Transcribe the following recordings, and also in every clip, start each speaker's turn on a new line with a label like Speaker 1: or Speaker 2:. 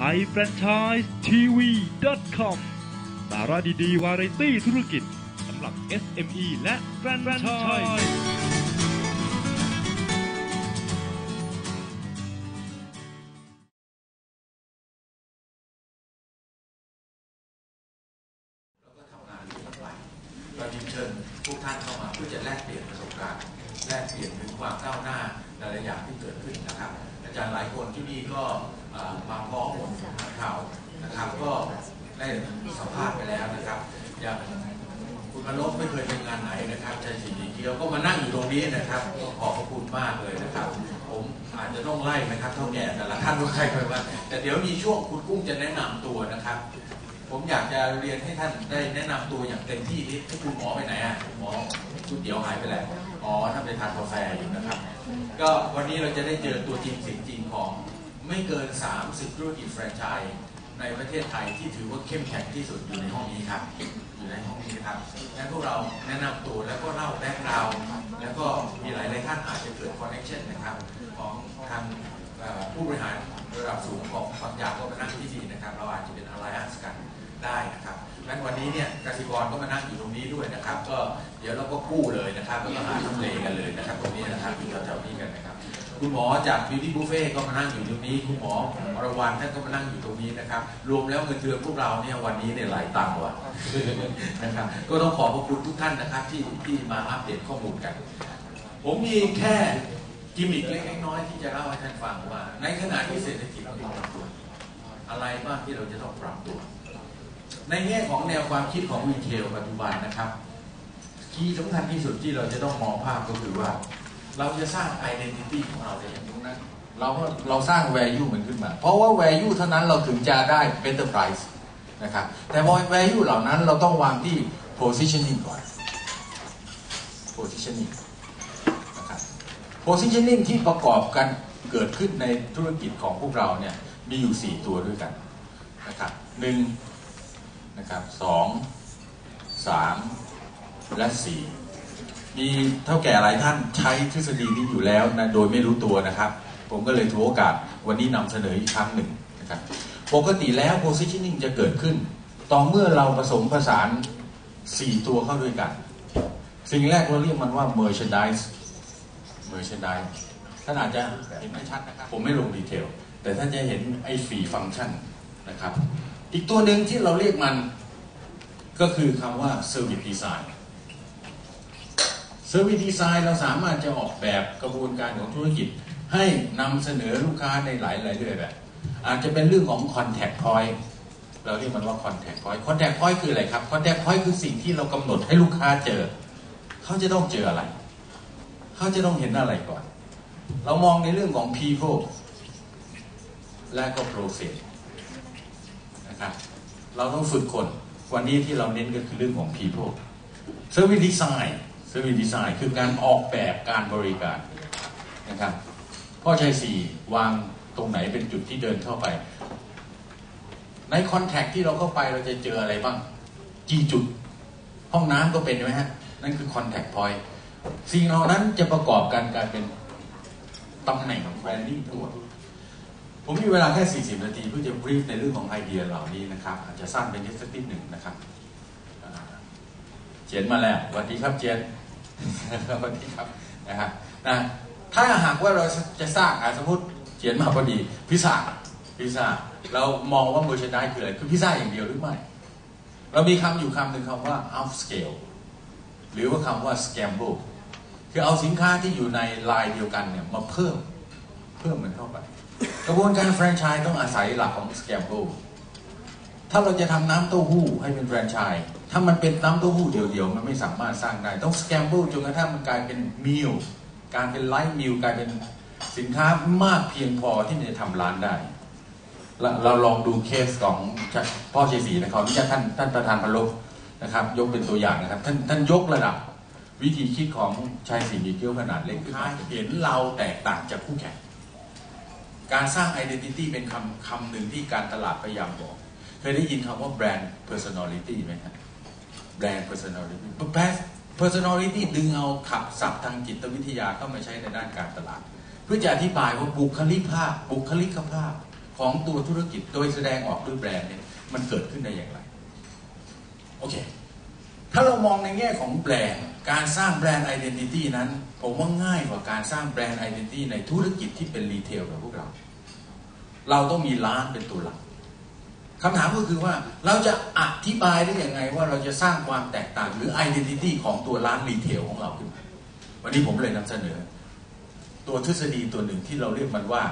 Speaker 1: ไทยแฟรนไชส์ทีวี .com สาระดีๆ วาไรตี้ธุรกิจสำหรับ SME และแฟรนไชส์
Speaker 2: รงนี้นะครับขอบพระคุณมากเลยนะครับ ผมอาจจะต้องไล่นะครับเท่าแก่แต่ละท่านว่าใครเคยมาแต่เดี๋ยวมีช่วงคุณกุ้งจะแนะนำตัวนะครับ ผมอยากจะเรียนให้ท่านได้แนะนำตัวอย่างเต็มที่ที่คุณหมอไปไหนอะคุณหมอคุณเดี๋ยวหายไปแล้วอ๋อท่านไปทานกาแฟอยู่นะครับ ก็วันนี้เราจะได้เจอตัวจริงเสิ่งจริงของไม่เกิน 30 ธุรกิจแฟรนไชส์ในประเทศไทยที่ถือว่าเข้มแข็งที่สุดอยู่ในห้องนี้ครับ อยู่ในห้องนี้ครับงั้นพวกเราแนะนำตัวแล้วก็เล่าแบ็กกราวด์แล้วก็มีหลายหลายๆท่านอาจจะเกิดคอนเนคชั่นนะครับของทางผู้บริหารระดับสูงของบางอย่างก็มานั่งที่นี่นะครับ เราอาจจะเป็น alliance กันได้นะครับงั้นวันนี้เนี่ยกสิกรก็มานั่งอยู่ตรงนี้ด้วยนะครับ ก็เดี๋ยวเราก็กู้เลยนะครับแล้วก็หาทำเลกันเลยนะครับ ตรงนี้นะครับอยู่แถวๆนี้กันนะครับ คุณหมอจาก Beauty Buffet ก็มานั่งอยู่ตรงนี้ คุณหมออรวรรณท่านก็มานั่งอยู่ตรงนี้นะครับ รวมแล้วเงินเดือนพวกเราเนี่ยวันนี้เนี่ยหลายตังค์ว่ะนะครับ ก็ต้องขอบพระคุณทุกท่านนะครับที่ที่มาอัปเดตข้อมูลกัน ผมมีแค่กิมมิคเล็กน้อยที่จะเล่าให้ท่านฟังว่า ในขณะที่เศรษฐกิจเราปรับตัว อะไรบ้างที่เราจะต้องปรับตัว ในแง่ของแนวความคิดของรีเทลปัจจุบันนะครับคีย์สำคัญที่สุดที่เราจะต้องมองภาพก็คือว่า เราจะสร้าง identity ของเราได้อย่างนั้นเราเราสร้าง value มันขึ้นมา เพราะว่า value เท่านั้นเราถึงจะได้ better price นะครับ แต่พอ value เหล่านั้นเราต้องวางที่ positioning ก่อน positioning นะครับ positioning ที่ประกอบกันเกิดขึ้นในธุรกิจของพวกเราเนี่ยมีอยู่ 4 ตัวด้วยกันนะครับหนึ่งนะครับสองสามและสี่ มีเท่าแก่หลายท่านใช้ทฤษฎีนี้อยู่แล้วนะโดยไม่รู้ตัวนะครับ ผมก็เลยถือโอกาสวันนี้นำเสนออีกครั้งหนึ่งนะครับปกติแล้ว positioning จะเกิดขึ้น ต่อเมื่อเราผสมผสาน 4 ตัวเข้าด้วยกัน สิ่งแรกเราเรียกมันว่า merchandise merchandise ท่านอาจจะเห็นไม่ชัดนะครับ ผมไม่ลงดีเทล แต่ท่านจะเห็นไอ้ฟีฟังก์ชันนะครับ อีกตัวหนึ่งที่เราเรียกมันก็คือคำว่า service design เซอร์วิสดีไซน์เราสามารถจะออกแบบกระบวนการของธุรกิจ ให้นำเสนอลูกค้าในหลายหลายๆเรื่องแบบ อาจจะเป็นเรื่องของ contact point เราเรียกมันว่า contact point contact point คืออะไรครับ contact point คือสิ่งที่เรากำหนดให้ลูกค้าเจอ เขาจะต้องเจออะไร เขาจะต้องเห็นอะไรก่อน เรามองในเรื่องของ people และก็ process นะครับเราต้องฝึกคน วันนี้ที่เราเน้นก็คือเรื่องของ people service design service design คือการออกแบบการบริการนะครับพ่อชัยสี่วางตรงไหนเป็นจุดที่เดินเข้าไป ในคอนแทคที่เราเข้าไปเราจะเจออะไรบ้างกี่จุด ห้องน้ำก็เป็นไหมฮะ นั่นคือคอนแทคพอยต์สิ่งเหล่านั้นจะประกอบกันกลายเป็นตำแหน่งแบรนดิ้งทั้งหมดผมมีเวลาแค่ 40 นาที เพื่อจะบรีฟในเรื่องของไอเดียเหล่านี้นะครับ อาจจะสั้นไปนิดสักนิดหนึ่งนะครับ เจนมาแล้วสวัสดีครับเจน สวัสดีครับนะครับนะถ้าหากว่าเราจะสร้างสมมติเขียนมาพอดีพิซซ่าพิซซ่าเรามองว่า merchandise คืออะไรคือพิซซ่าอย่างเดียวหรือไม่ เรามีคำอยู่คำหนึ่งคำว่า upscale หรือว่าคำว่า scamble คือเอาสินค้าที่อยู่ในลายเดียวกันเนี่ยมาเพิ่มเพิ่มมันเข้าไป กระบวนการแฟรนไชส์ต้องอาศัยหลักของ scamble ถ้าเราจะทำน้ำเต้าหู้ให้เป็นแฟรนไชส์ ถ้ามันเป็นน้ำเต้าหู้เดียวๆ มันไม่สามารถสร้างได้ ต้อง scamble จนกระทั่งมันกลายเป็นมิลการเป็นไลท์มิลกลายเป็นสินค้ามากเพียงพอที่มันจะทำร้านได้ เราเราลองดูเคสของพ่อเชยศรีนะครับนี่ท่านท่านประธานพลบนะครับ ยกเป็นตัวอย่างนะครับ ท่านท่านยกระดับวิธีคิดของชายสีมีเกี้ยวขนาดเล็กขึ้นมาเห็นเราแตกต่างจากคู่แข่งการสร้าง identity เป็นคำคำหนึ่งที่การตลาดพยายามบอก เคยได้ยินคำว่า brand personality ไหมครับ brand personality brand personality ดึงเอาขับศัพท์ทางจิตวิทยาเข้ามาใช้ในด้านการตลาด เพื่อจะอธิบายว่าบุคลิกภาพ บุคลิกภาพของตัวธุรกิจโดยแสดงออกด้วยแบรนด์เนี่ยมันเกิดขึ้นได้อย่างไร โอเค ถ้าเรามองในแง่ของแบรนด์ การสร้างแบรนด์ไอดีนิตี้นั้น ผมว่าง่ายกว่าการสร้างแบรนด์ไอดีนิตี้ในธุรกิจที่เป็นรีเทลแบบพวกเรา เราต้องมีร้านเป็นตัวหลัก คำถามก็คือว่าเราจะอธิบายได้อยังไงว่าเราจะสร้างความแตกต่างหรือไอดีนิตี้ของตัวร้านรีเทลของเราขึ้นมาวันนี้ผมเลยนำเสนอ ตัวทฤษฎีตัวหนึ่งที่เราเรียกมันว่า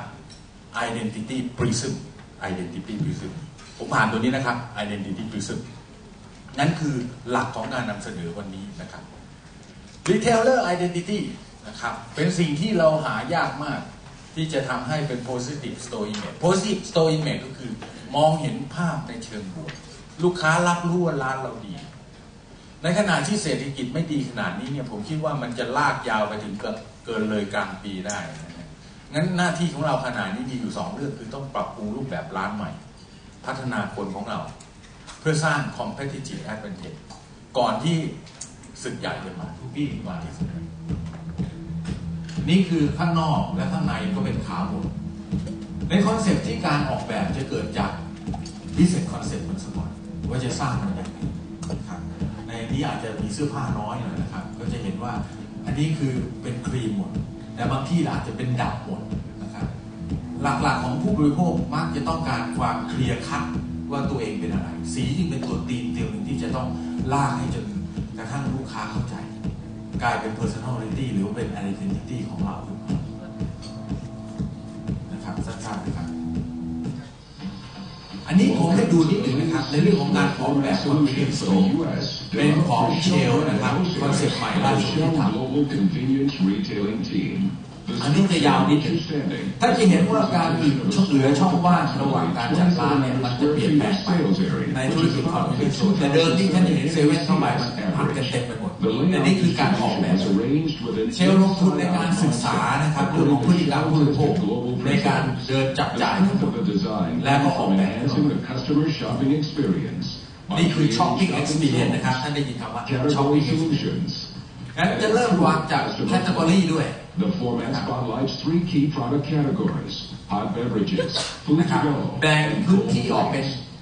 Speaker 2: identity prism identity prism ผมผ่านตัวนี้นะครับ identity prism นั่นคือหลักของการนำเสนอวันนี้นะครับ retailer identity นะครับเป็นสิ่งที่เราหายากมากที่จะทำให้เป็น positive store image positive store image ก็คือ มองเห็นภาพในเชิงบวกลูกค้ารับรู้ว่าร้านเราดี ในขณะที่เศรษฐกิจไม่ดีขนาดนี้เนี่ยผมคิดว่ามันจะลากยาวไปถึงเกินเลยกลางปีได้นะงั้นหน้าที่ของเราขนาดนี้มีอยู่สองเรื่องคือต้องปรับปรุงรูปแบบร้านใหม่ พัฒนาคนของเรา เพื่อสร้าง competitive advantage ก่อนที่ศึกใหญ่จะมาทุกที่มาที่สุดนี่คือข้างนอกและข้างในก็เป็นขาหมด ในคอนเซปต์ที่การออกแบบจะเกิดจาก business concept มันสก่อนว่าจะสร้างมันอย่างไรนะครับในนี้อาจจะมีเสื้อผ้าน้อยหน่อยนะครับ ก็จะเห็นว่าอันนี้คือเป็นครีมหมดแต่บางที่อาจจะเป็นดับหมดนะครับหลักๆของผู้บริโภคมักจะต้องการความเคลียร์คัดว่าตัวเองเป็นอะไร สีจึงเป็นตัวตีนเตียวหนึ่งที่จะต้องลากให้จนกระทั่งลูกค้าเข้าใจ กลายเป็น personality หรือเป็น identity ของเรา นนี้ผมให้ดูนิดหนึ่งนะครับ ในเรื่องของการออกแบบ convenience store เป็นของเชลนะครับคอนเซ็ปต์ใหม่ล่าสุดที่ทำอันนี้จะยาวนิดหนึงถ้าจะเห็นว่าการมีช่องเหลือช่องว่างระหว่างการจัดร้านเนี่ยมันจะเปลี่ยนแปลงไปในธุรกิจของเป็นโซนแต่เดิมที่ท่านเห็นเซเว่นเข้าไปมันพันกันเต็มไปหมด แต่นี่คือการออกแบบเชลลงทุนในการศึกษานะครับเรื่องของพฤติกรรมผู้บริโภคในการเดินจับจ่ายทั้งหมด
Speaker 3: และก็ออกแบบนี่
Speaker 2: นี่
Speaker 3: คื
Speaker 2: คืออ
Speaker 3: shopping
Speaker 2: shopping
Speaker 3: experience
Speaker 2: experience
Speaker 3: นะ
Speaker 2: นะ
Speaker 3: ค
Speaker 2: ค
Speaker 3: รั
Speaker 2: รับบท่านได้ยินคำว่า
Speaker 3: Category
Speaker 2: shopping experience
Speaker 3: solutions
Speaker 2: งั้นจะเริ่มวางจากแคตตา o r y ด้วย
Speaker 3: The format spotlights three key product categories: hot beverages, food
Speaker 2: นะ
Speaker 3: to
Speaker 2: ครับ
Speaker 3: go,
Speaker 2: แบ่งพื้นที่ออกเป็น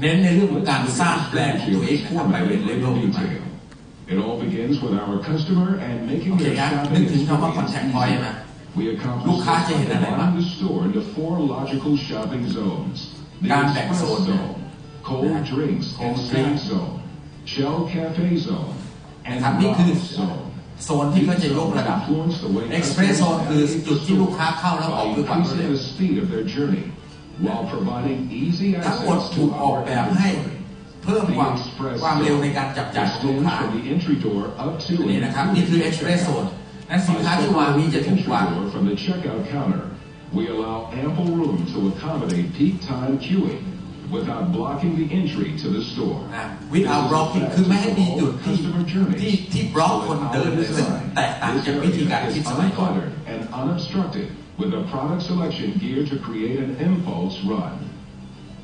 Speaker 2: เน้นในเรื่องของการสร้างแบรนด์ของตัวเองนะครับไป
Speaker 3: format
Speaker 2: เป็นเลเวล
Speaker 3: in
Speaker 2: ขึ้นมา
Speaker 3: detail. It all begins with our customer and
Speaker 2: โอ
Speaker 3: making
Speaker 2: เค
Speaker 3: their
Speaker 2: ครับ
Speaker 3: shopping
Speaker 2: นึกถึงคำว่า
Speaker 3: experience
Speaker 2: contact point
Speaker 3: easier.
Speaker 2: นะ
Speaker 3: We
Speaker 2: ลูกค้า
Speaker 3: accomplish
Speaker 2: จะ
Speaker 3: this
Speaker 2: เห็น
Speaker 3: by
Speaker 2: อะไรบ้าง
Speaker 3: dividing the store into four logical shopping zones. The
Speaker 2: การแบ่ง
Speaker 3: express
Speaker 2: โซน
Speaker 3: zone, cold drinks and
Speaker 2: Cold
Speaker 3: snack
Speaker 2: drinks
Speaker 3: zone, Shell Cafe zone, and
Speaker 2: นะครับนี่คือ
Speaker 3: Lounge zone.
Speaker 2: โซนที่เขาจะยกระดับ
Speaker 3: Influence the way
Speaker 2: Express zone คือจุดที่ลูกค้าเข้าแล้วออก
Speaker 3: by
Speaker 2: ด้วยความรวด
Speaker 3: increasing
Speaker 2: เร็ว
Speaker 3: the speed of their journey while providing easy
Speaker 2: ทั้งหมด
Speaker 3: access
Speaker 2: ถูก
Speaker 3: to
Speaker 2: ออก
Speaker 3: our
Speaker 2: แบบให้
Speaker 3: inventory.
Speaker 2: เพิ่มความ
Speaker 3: The express
Speaker 2: ความเร็ว
Speaker 3: zone
Speaker 2: ในการจับจ่ายของลูก
Speaker 3: extends
Speaker 2: ค้า
Speaker 3: from the entry door up to
Speaker 2: อันนี้นะครับนี่คือ Express Zone นั้นสิน
Speaker 3: By
Speaker 2: ค้าที่วางนี้จะ
Speaker 3: separating
Speaker 2: ถู
Speaker 3: the
Speaker 2: กวาง
Speaker 3: entry door from the checkout counter, we allow ample room to accommodate peak time queuing without blocking the entry to the store.
Speaker 2: นะ without blocking คือไม่ให้มีจุดที่
Speaker 3: Customer journeys.
Speaker 2: ที่ที่บล็อกคนเดินเลยซึ่งแตกต่าง
Speaker 3: This
Speaker 2: จากวิธีการ
Speaker 3: area
Speaker 2: คิด
Speaker 3: is
Speaker 2: สมัยก่อน
Speaker 3: uncluttered and unobstructed with a product selection geared to create an impulse run.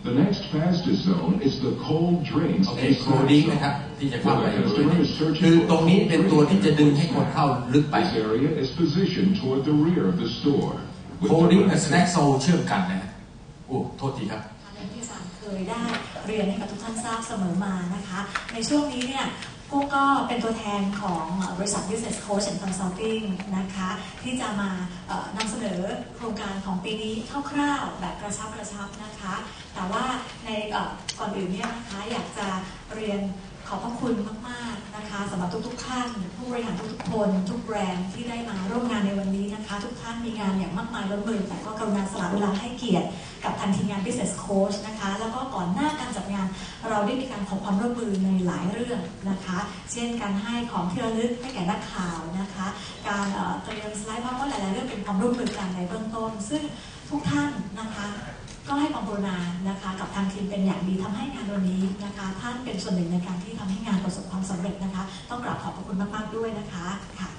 Speaker 3: The next fastest zone is the cold drinks
Speaker 2: โอเค
Speaker 3: and
Speaker 2: โค
Speaker 3: snack
Speaker 2: ดิ้ง
Speaker 3: zone.
Speaker 2: นะครับ ที่จะเข้าไป
Speaker 3: Where the
Speaker 2: บริเวณ
Speaker 3: customer
Speaker 2: นี้
Speaker 3: is searching
Speaker 2: คือ
Speaker 3: for
Speaker 2: ตรงนี้เป็นตัวที่จะดึงให้คน
Speaker 3: snack.
Speaker 2: เข้าลึกไป
Speaker 3: This area is positioned toward the rear of the store. with
Speaker 2: โคดิ้งกับ
Speaker 3: the
Speaker 2: สแน็คโซเชื่อมกันนะฮะโอ้โทษทีครับ
Speaker 4: ท่านที่สามเคยได้เรียนให้กับทุกท่านทราบเสมอมานะคะ ในช่วงนี้เนี่ย พวกก็เป็นตัวแทนของบริษัท Business Coach and Consulting นะคะ ที่จะมานำเสนอโครงการของปีนี้คร่าวๆแบบกระชับกระชับนะคะ แต่ว่าในก่อนอื่นเนี่ยนะคะอยากจะเรียน ขอบพระคุณมากๆนะคะสำหรับทุกๆท่าน ผู้บริหารทุกๆคนทุกแบรนด์ที่ได้มาร่วมงานในวันนี้นะคะ ทุกท่านมีงานอย่างมากมายล้นมือแต่ก็กรุณาสละเวลาให้เกียรติกับทางทีมงาน Business Coach นะคะ แล้วก็ก่อนหน้าการจัดงานเราได้มีการขอความร่วมมือในหลายเรื่องนะคะ เช่นการให้ของที่ระลึกให้แก่นักข่าวนะคะ การเอ่อเตรียมสไลด์เพราะว่าหลายๆเรื่องเป็นความร่วมมือกันในเบื้องต้น ซึ่งทุกท่านนะคะ ก็ให้ความกรุณานะคะกับทางทีมเป็นอย่างดีทำให้งานวันนี้นะคะ ท่านเป็นส่วนหนึ่งในการที่ทำให้งานประสบความสำเร็จนะคะ ต้องกราบขอบพระคุณมากๆด้วยนะคะค่ะ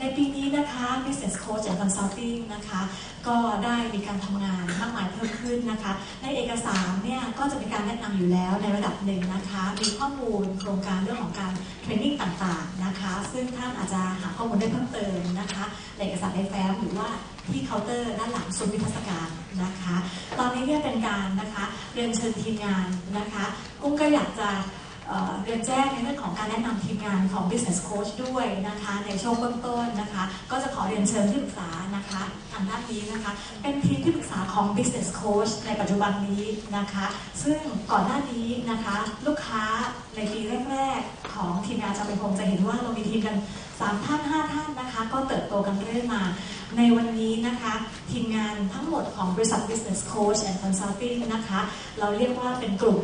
Speaker 4: ในปีนี้นะคะ Business Coach and Consulting นะคะ ก็ได้มีการทำงานมากมายเพิ่มขึ้นนะคะ ในเอกสารเนี่ยก็จะมีการแนะนำอยู่แล้วในระดับหนึ่งนะคะ มีข้อมูลโครงการเรื่องของการเทรนนิ่งต่างๆนะคะ ซึ่งท่านอาจจะหาข้อมูลได้เพิ่มเติมนะคะ ในเอกสารในแฟ้มหรือว่า ที่เคาน์เตอร์ด้านหลังซุ้มนิทรรศการนะคะ ตอนนี้เนี่ยเป็นการนะคะเรียนเชิญทีมงานนะคะ กุ้งก็อยากจะ เรียนแจ้งในเรื่องของการแนะนำทีมงานของ Business Coach ด้วยนะคะในช่วงเบื้องต้นนะคะ ก็จะขอเรียนเชิญที่ปรึกษานะคะทางด้านนี้นะคะ เป็นทีมที่ปรึกษาของ Business Coach ในปัจจุบันนี้นะคะ ซึ่งก่อนหน้านี้นะคะ ลูกค้าในปีแรกๆ ของทีมงานจำเป็นคงจะเห็นว่าเรามีทีมกัน 3 ท่าน 5 ท่านนะคะ ก็เติบโตกันเรื่อยมาในวันนี้นะคะทีมงานทั้งหมดของบริษัท Business Coach and Consulting นะคะ เราเรียกว่าเป็นกลุ่ม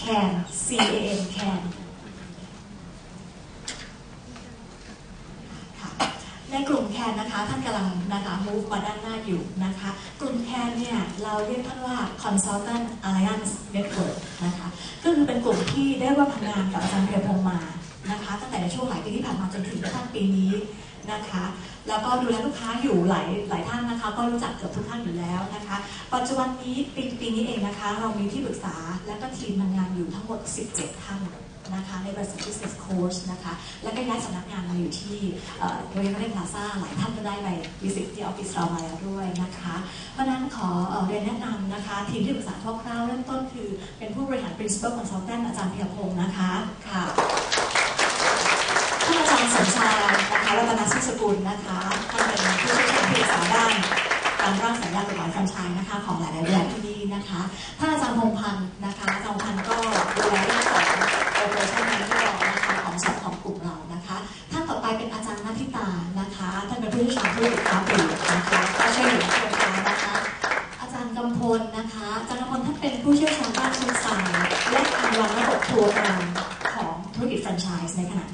Speaker 4: CAN C A N CAN ค่ะในกลุ่มแคนนะคะท่านกำลังนะคะ move มาด้านหน้าอยู่นะคะ กลุ่มแคนเนี่ยเราเรียกท่านว่า consultant alliance network นะคะ ก็คือเป็นกลุ่มที่ได้ร่วมทำงานกับอาจารย์เพียรพงษ์มานะคะ ตั้งแต่ในช่วงหลายปีที่ผ่านมาจนถึงกระทั่งปีนี้ นะคะ แล้วก็ดูแลลูกค้าอยู่หลายหลายท่านนะคะ ก็รู้จักเกือบทุกท่านอยู่แล้วนะคะ ปัจจุบันนี้ปีปีนี้เองนะคะ เรามีที่ปรึกษาและก็ทีมทำงานอยู่ทั้งหมด 17 ท่านนะคะในบริษัท Business Coach นะคะ และก็ย้ายสำนักงานมาอยู่ที่โรงเรียนเล่นพลาซ่าหลายท่านก็ได้ไปวิสิตที่ออฟฟิศเรามาแล้วด้วยนะคะ เพราะนั้นขอเรียนแนะนำนะคะ ทีมที่ปรึกษาคร่าวๆเริ่มต้นคือเป็นผู้บริหาร Principal Consultant อาจารย์เพียรพงศ์นะคะค่ะ รย์สมชายนะคะรัตนสุสกุลนะคะท่านเป็นผู้เชี่ยวชาญที่ปรึกษาด้านการร่างสัญญากฎหมายแฟรนไชส์นะคะของหลายๆแบรนด์ที่นี่นะคะท่านอาจารย์พงพันธ์นะคะอาจารย์พงพันธ์ก็ดูแลเรื่องของโอเปอเรชั่น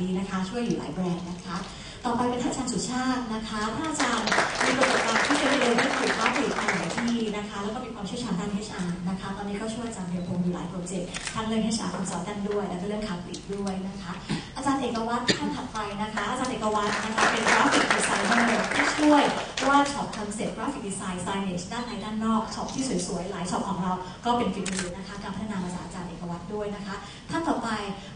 Speaker 4: นี้นะคะ ช่วยอยู่หลายแบรนด์นะคะ ต่อไปเป็นท่านอาจารย์สุชาตินะคะท่านอาจารย์มีประสบการณ์ที่จะเรียนเรื่องถูกค้าปลีกมาหลายที่นะคะ แล้วก็มีความเชี่ยวชาญด้าน HR นะคะ ตอนนี้ก็ช่วยอาจารย์เรียนพงศ์อยู่หลายโปรเจกต์ทั้งเรื่อง HR consultant ด้วย แล้วก็เรื่องค้าปลีกด้วยนะคะ อาจารย์เอกวัฒน์ท่านถัดไปนะคะ อาจารย์เอกวัฒน์นะคะเป็นกราฟิกดีไซเนอร์ที่ช่วย ดีไซน์ไซเนจด้านในด้านนอกช็อปที่สวยๆ หลายช็อปของเราก็เป็นฝีมือนะคะการพัฒนามาจากอาจารย์เอกวัตรด้วยนะคะ ท่านต่อไป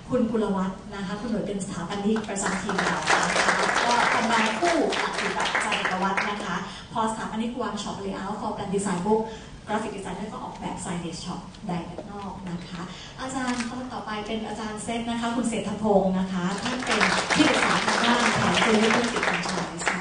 Speaker 4: คุณกุลวัฒน์นะคะ คุณหน่วยเป็นสถาปนิกประจำทีมเรานะคะก็ทำงานคู่หลักอยู่กับอาจารย์เอกวัตรนะคะ พอสถาปนิกวางช็อปเลเยอร์ for plan design ปุ๊บกราฟิกดีไซเนอร์ก็ออกแบบไซเนจช็อปใดด้านนอกนะคะ อาจารย์คนต่อไปเป็นอาจารย์เซตนะคะ คุณเศรษฐพงศ์นะคะท่านเป็นที่ปรึกษาทางด้านแผนธุรกิจธุรกิจการชายนะคะ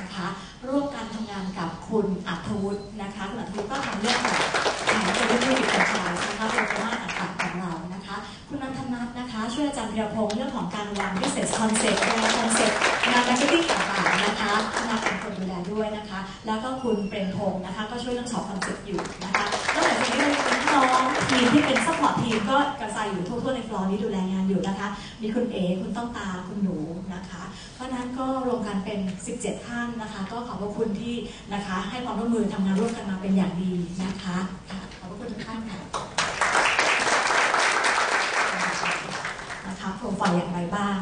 Speaker 4: ร่วมกันทำงานกับคุณอัธวุฒินะคะคุณอัธวุฒิก็ทำเรื่องของแผนธุรกิจธุรกิจการชายนะคะเป็นประมาณต่างๆของเรานะคะ คุณนันทนัทนะคะ ช่วยอาจารย์ธีรพงศ์เรื่องของการวาง business concept แบรนด์ concept งาน marketing ต่างๆนะคะคณะเป็นคนดูแลด้วยนะคะ แล้วก็คุณเปรมพงศ์นะคะ ก็ช่วยเรื่องช็อปคอนเซ็ปต์อยู่นะคะนอกจากนี้ก็ยัง น้องทีมที่เป็นซัพพอร์ตทีมก็กระจายอยู่ทั่วๆในฟลอร์นี้ดูแลงานอยู่นะคะ มีคุณเอคุณต้องตาคุณหนูนะคะ เพราะนั้นก็รวมกันเป็น 17 ท่านนะคะ ก็ขอบพระคุณที่นะคะ ให้ความร่วมมือทำงานร่วมกันมาเป็นอย่างดีนะคะค่ะขอบพระคุณทุกท่านค่ะนะคะโปรไฟล์อย่างไรบ้าง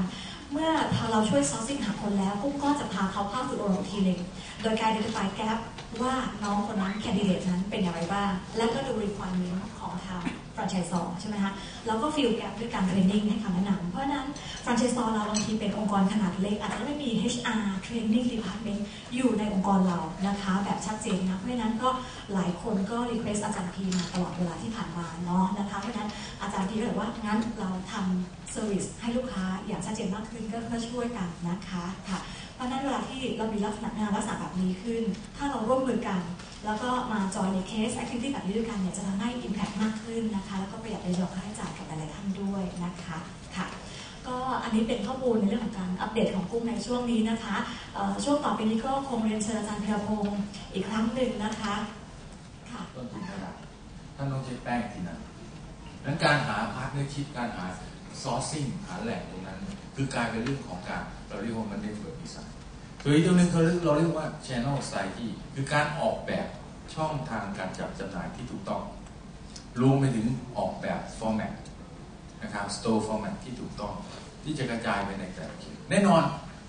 Speaker 4: เมื่อเราช่วย sourcing หาคนแล้วกุ้งก็จะพาเขาเข้าสู่โอโรทีหนึ่งโดยการ identify gap ว่าน้องคนนั้น candidate นั้นเป็นอย่างไรบ้าง แล้วก็ดู requirement ของทาง franchise ใช่ไหมคะ แล้วก็ fill gap ด้วยการ training ให้คำแนะนำเพราะนั้น franchise เราบางทีเป็นองค์กรขนาดเล็ก อาจจะไม่มี HR training department อยู่ในองค์กรเรานะคะ แบบชัดเจนนะ เพราะนั้นก็หลายคนก็ request อาจารย์พีมาตลอดเวลาที่ผ่านมาเนาะนะคะ เพราะนั้นอาจารย์พีก็เลยว่างั้นเราทำ service ให้ลูกค้าอย่างชัดเจนมากขึ้นก็เพื่อช่วยกันนะคะค่ะ เพราะนั้นเวลาที่เรามีลักษณะงานลักษณะแบบนี้ขึ้น ถ้าเราร่วมมือกัน แล้วก็มาจอยในเคส activity แบบนี้ด้วยกันเนี่ยจะทำให้ impact มากขึ้นนะคะ แล้วก็ประหยัดในเรื่องค่าใช้จ่ายกับหลายๆท่านด้วยนะคะค่ะก็อันนี้เป็นข้อมูลในเรื่องของการอัปเดตของกุ้งในช่วงนี้นะคะช่วงต่อไปนี้ก็คงเรียนเชิญอาจารย์พีรพงศ์อีกครั้งหนึ่งนะคะค่ะ
Speaker 2: ต้นทุนเท่าไหร่ท่านต้องใช้แป้งที่นั่นดังนั้นการหาพาร์ทเนอร์ชิพการหา ซอร์ซิ่งหาแหล่งตรงนั้น คือกลารเป็นเรื่องของการเราเรียกว่ามันเน็ตเวิร์กดีไซน์ตัวอีกตัวหนึ่งเขาเรียกเราเรียกว่า channel strategy คือการออกแบบช่องทางการจับจำหน่ายที่ถูกต้อง รวมไปถึงออกแบบฟอร์แมตนะครับ store format ที่ถูกต้อง ที่จะกระจายไปในแต่ละเขตแน่นอน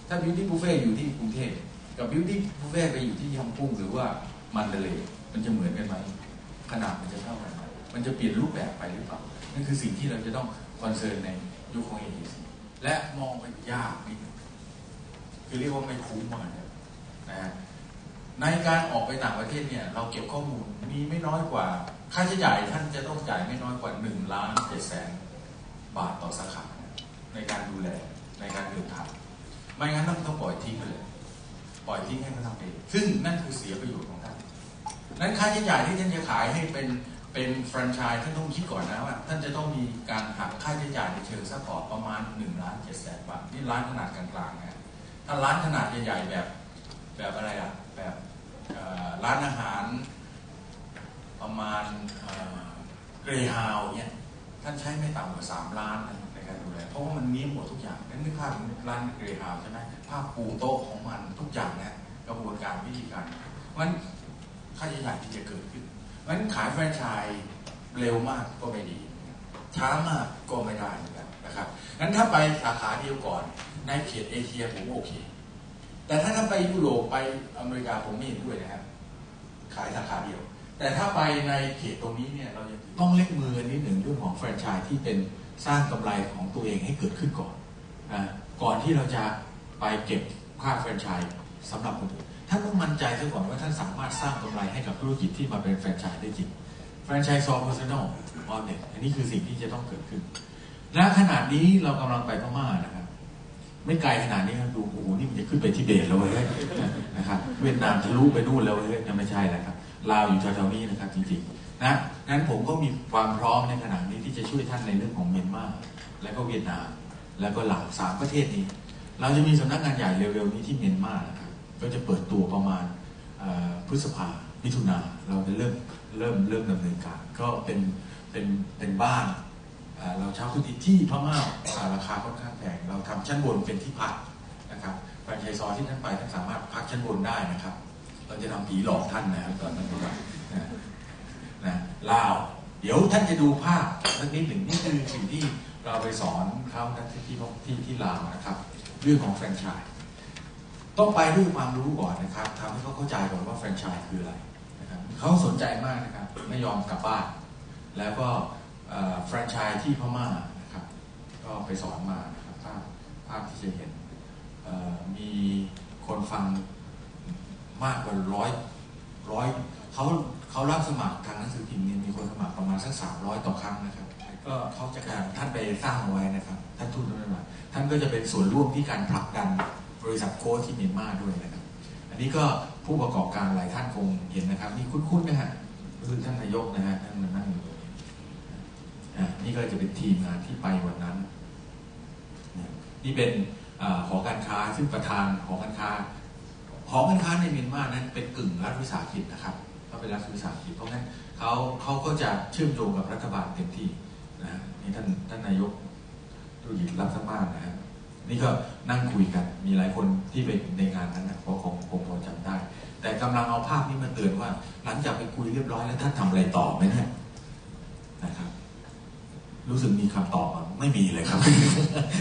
Speaker 2: ถ้า beauty buffet อยู่ที่กรุงเทพกับ beauty buffet ไปอยู่ที่ยองกุ้งหรือว่ามันเดเลย์มันจะเหมือนกันไหมขนาดมันจะเท่ากันไหมมันจะเปลี่ยนรูปแบบไปหรือเปล่านั่นคือสิ่งที่เราจะต้อง คอนเซิร์นในยุคของ AEC และมองไปยากนิดนึงคือเรียกว่าไม่คุ้มมากเนี่ยนะฮะในการออกไปต่างประเทศเนี่ย เราเก็บข้อมูลมีไม่น้อยกว่า ค่าใช้จ่ายท่านจะต้องจ่ายไม่น้อยกว่า1ล้านเจ็ดแสนบาทต่อสาขาในการดูแลในการเดินทางไม่งั้นต้องต้องปล่อยทิ้งไปเลย ปล่อยทิ้งให้เขาทำเองซึ่งนั่นคือเสียประโยชน์ของท่านนั้นค่าใช้จ่ายที่ท่านจะขายให้เป็น เป็นแฟรนไชส์ท่านต้องคิดก่อนนะว่า ท่านจะต้องมีการหักค่าใช้จ่ายในเชิงซัพพอร์ตประมาณ1ล้าน7แสนบาทนี่ร้านขนาดกลางๆนะถ้าร้านขนาดใหญ่ๆแบบแบบอะไรอะแบบร้านอาหารประมาณเกรฮาวเนี่ยท่านใช้ไม่ต่ำกว่า 3 ล้านในการดูแลเพราะว่ามันมีหมดทุกอย่างนั้นนึกภาพร้านเกรฮาวใช่ไหมภาพปูโต๊ะของมันทุกอย่างนะกระบวนการวิธีการมันค่าใช้จ่ายที่จะเกิดขึ้น เพราะฉะนั้นขายแฟรนไชส์เร็วมากก็ไม่ดี ช้ามากก็ไม่ได้เหมือนกันนะครับงั้นถ้าไปสาขาเดียวก่อน ในเขตเอเชียผมโอเค แต่ถ้าถ้าไปยุโรปไปอเมริกาผมไม่เห็นด้วยนะครับ ขายสาขาเดียว แต่ถ้าไปในเขตตรงนี้เนี่ยเรายังต้องเล่นมือนิดหนึ่งเรื่องของแฟรนไชส์ที่เป็นสร้างกำไรของตัวเองให้เกิดขึ้นก่อนนะก่อนที่เราจะไปเก็บค่าแฟรนไชส์สำหรับคนอื่น ท่านต้องมั่นใจซะก่อนว่าท่านสามารถสร้างกำไรให้กับธุรกิจที่มาเป็นแฟรนไชส์ได้จริง แฟรนไชส์ซอฟต์เพอร์ซันอลออนเน็ตอันนี้คือสิ่งที่จะต้องเกิดขึ้น และขนาดนี้เรากำลังไปพม่านะครับ ไม่ไกลขนาดนี้ครับดูโอ้โหนี่มันจะขึ้นไปทิเบตแล้วเว้ยนะครับเวียดนามทะลุไปนู่นแล้วเว้ยยังไม่ใช่นะครับลาวอยู่แถวๆนี้นะครับจริงๆนะนั้นผมก็มีความพร้อมในขณะนี้ที่จะช่วยท่านในเรื่องของเมียนมาและก็เวียดนาม แล้วก็ลาวสามประเทศนี้ เราจะมีสำนักงานใหญ่เร็วๆนี้ที่เมียนมานะครับ ก็จะเปิดตัวประมาณพฤษภามิถุนาเราจะเริ่มเริ่มเริ่มดำเนินการ ก็เป็นเป็นเป็นบ้านเราเช่าพื้นที่ที่พม่าราคาค่อนข้างแพงเราทำชั้นบนเป็นที่พักนะครับแฟรนไชส์ซอที่ท่านไปท่านสามารถพักชั้นบนได้นะครับ เราจะทำผีหลอกท่านนะครับตอนนั้นนะนะลาวเดี๋ยวท่านจะดูภาพสักนิดหนึ่งนี่คือสิ่งที่เราไปสอนเขาที่ที่ที่ที่ลาวนะครับ เรื่องของแฟรนไชส์ ต้องไปด้วยความรู้ก่อนนะครับทำให้เขาเข้าใจก่อนว่าแฟรนไชส์คืออะไรนะครับเขาสนใจมากนะครับไม่ยอมกลับบ้าน แล้วก็แฟรนไชส์ที่พม่านะครับ ก็ไปสอนมานะครับภาพภาพที่จะเห็นมีคนฟังมากกว่าร้อยร้อยเขาเขารับสมัครทางหนังสือพิมพ์เนี่ยมีคนสมัครประมาณสักสามร้อยต่อครั้งนะครับก็เขาจะการท่านไปสร้างเอาไว้นะครับ ท่านทูตท่านมาท่านก็จะเป็นส่วนร่วมที่การผลักดัน บริษัทโค้ชที่เมียนมาด้วยนะครับ อันนี้ก็ผู้ประกอบการหลายท่านคงเห็นนะครับนี่คุ้นๆนะฮะคือท่านนายกนะฮะท่านมานั่งอยู่ตรงนี้นี่ก็จะเป็นทีมงานที่ไปวันนั้น นี่เป็นหอการค้าซึ่งประธานหอการค้าหอการค้าในเมียนมานั้นเป็นกึ่งรัฐวิสาหกิจนะครับเขาเป็นรัฐวิสาหกิจเพราะงั้นเขาเขาก็จะเชื่อมโยงกับรัฐบาลเต็มที่นะนี่ท่านท่านนายกตุยิตรับสมานนะฮะ นี่ก็นั่งคุยกัน มีหลายคนที่ไปในงานนั้นนะเพราะคงคงพอจำได้ แต่กำลังเอาภาพนี้มาเตือนว่า หลังจากไปคุยเรียบร้อยแล้วท่านทำอะไรต่อไหมเนี่ยนะครับ รู้สึกมีคำตอบไม่มีเลยครับ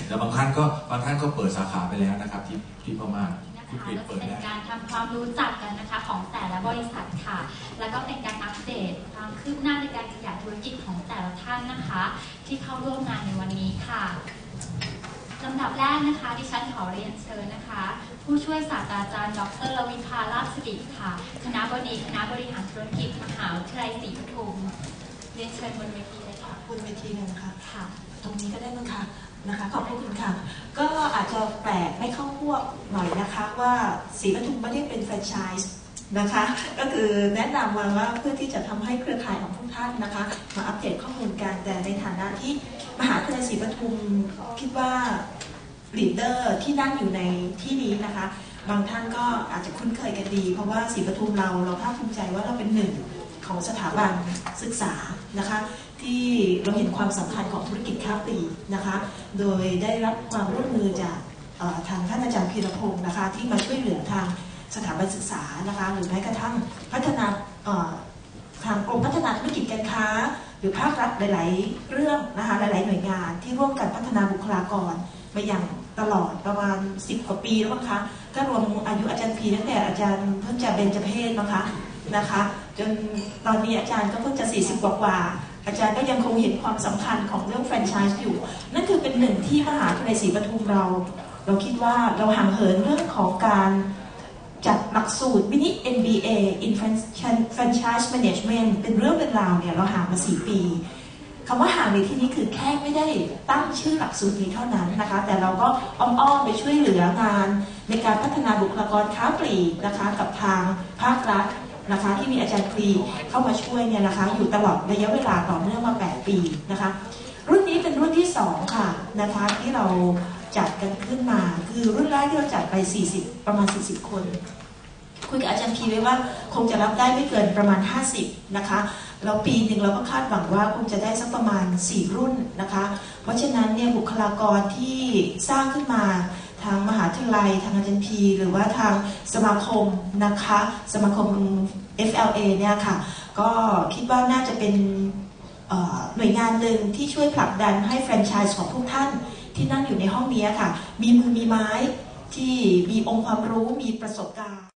Speaker 2: แต่บางท่านก็บางท่านก็เปิดสาขาไปแล้วนะครับ ที่ที่พม่า
Speaker 5: นะคะ
Speaker 2: ที่ปิด
Speaker 5: ก็
Speaker 2: เปิ
Speaker 5: จะ
Speaker 2: ด
Speaker 5: เป็นการทำความรู้จักกันนะคะของแต่ละบริษัทค่ะ แล้วก็เป็นการอัปเดตความคืบหน้าในการขยายธุรกิจของแต่ละท่านนะคะ ที่เข้าร่วมงานในวันนี้ค่ะ ลำดับแรกนะคะ ดิฉันขอเรียนเชิญนะคะ ผู้ช่วยศาสตราจารย์ ดรลวิภาลาภสิริค่ะ คณะบดีคณะบริหารธุรกิจมหาวิทยาลัยศรีปทุมเรียนเชิญบนเวทีเลยค่ะ
Speaker 6: บนเวทีเลยนะคะ
Speaker 5: ค่ะ
Speaker 6: ตรงนี้ก็ได้มั้งคะนะคะขอบพระคุณค่ะ ก็อาจจะแปลกไม่เข้าพวกหน่อยนะคะว่าสีปทุมไม่ได้เป็นแฟรนไชส์ นะคะ ก็คือแนะนำมาว่าเพื่อที่จะทำให้เครือข่ายของพวกท่านนะคะ มาอัปเดตข้อมูลกันแต่ในฐานะที่มหาวิทยาลัยศรีปทุมคิดว่าลีดเดอร์ที่นั่งอยู่ในที่นี้นะคะ บางท่านก็อาจจะคุ้นเคยกันดี เพราะว่าศรีปทุมเราเราภาคภูมิใจว่าเราเป็นหนึ่งของสถาบันศึกษานะคะที่เราเห็นความสำคัญของธุรกิจค้าปลีกนะคะ โดยได้รับความร่วมมือจากทางท่านอาจารย์พีรพงศ์นะคะ ที่มาช่วยเหลือทาง สถาบันศึกษานะคะหรือแม้กระทั่งพัฒนาเอ่อทางกรมพัฒนาธุรกิจการค้า หรือภาครัฐหลาย ๆ เรื่องนะคะหลาย ๆ หน่วยงานที่ร่วมกันพัฒนาบุคลากรมาอย่างตลอดประมาณ 10 กว่าปีแล้วมั้งคะก็รวมอายุอาจารย์พีตั้งแต่อาจารย์เพิ่งจะเบญจเพศมั้งคะนะคะ จนตอนนี้อาจารย์ก็เพิ่งจะ 40 กว่ากว่าอาจารย์ก็ยังคงเห็นความสำคัญของเรื่องแฟรนไชส์อยู่ นั่นคือเป็นหนึ่งที่มหาวิทยาลัยศรีปทุมเรา เราคิดว่าเราห่างเหินเรื่องของการ จัดหลักสูตรมินิ MBA in Franchise Management เป็นเรื่องเป็นราวเนี่ยเราหางมา 4 ปีคำว่าหางในที่นี้คือแค่ไม่ได้ตั้งชื่อหลักสูตรนี้เท่านั้นนะคะ แต่เราก็อ้อมๆไปช่วยเหลืองาน ในการพัฒนาบุคลากรค้าปลีกนะคะกับทางภาครัฐนะคะที่มีอาจารย์ครีเข้ามาช่วยเนี่ยนะคะอยู่ตลอดระยะเวลาต่อเนื่องมา 8 ปีนะคะ รุ่นนี้เป็นรุ่นที่ 2 ค่ะนะคะที่เรา จัดกันขึ้นมา คือรุ่นแรกที่เราจัดไป 40 ประมาณ 40 คนคุยกับอาจารย์พีไว้ว่าคงจะรับได้ไม่เกินประมาณ 50 นะคะ แล้วปีหนึ่งเราก็คาดหวังว่าคงจะได้สักประมาณ 4 รุ่นนะคะ เพราะฉะนั้นเนี่ยบุคลากรที่สร้างขึ้นมาทางมหาวิทยาลัยทางอาจารย์พีหรือว่าทางสมาคมนะคะ สมาคม FLA เนี่ยค่ะ ก็คิดว่าน่าจะเป็นหน่วยงานหนึ่งที่ช่วยผลักดันให้แฟรนไชส์ของทุกท่าน ที่นั่งอยู่ในห้องนี้ค่ะมีมือมีไม้ที่มีองค์ความรู้มีประสบการณ์